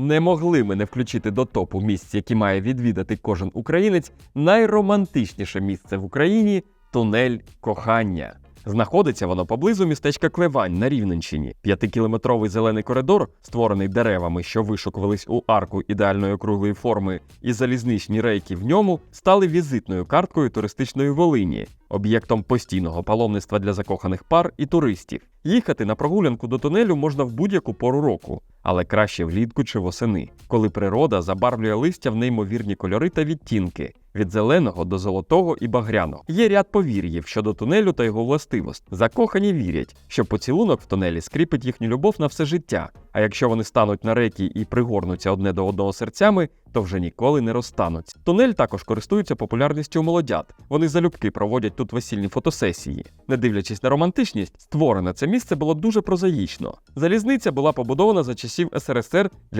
Не могли ми не включити до топу місць, які має відвідати кожен українець, найромантичніше місце в Україні тунель кохання. Знаходиться воно поблизу містечка Клевань на Рівненщині. П'ятикілометровий зелений коридор, створений деревами, що вишукувались у арку ідеальної круглої форми, і залізничні рейки в ньому стали візитною карткою туристичної Волині, об'єктом постійного паломництва для закоханих пар і туристів. Їхати на прогулянку до тунелю можна в будь-яку пору року, але краще влітку чи восени, коли природа забарвлює листя в неймовірні кольори та відтінки від зеленого до золотого і багряного. Є ряд повір'їв щодо тунелю та його властивост. Закохані вірять, що поцілунок в тунелі скріпить їхню любов на все життя. А якщо вони стануть на рейки і пригорнуться одне до одного серцями, то вже ніколи не розстануться. Тунель також користується популярністю молодят. Вони залюбки проводять тут весільні фотосесії. Не дивлячись на романтичність, створене це місце було дуже прозаїчно. Залізниця була побудована за часів СРСР для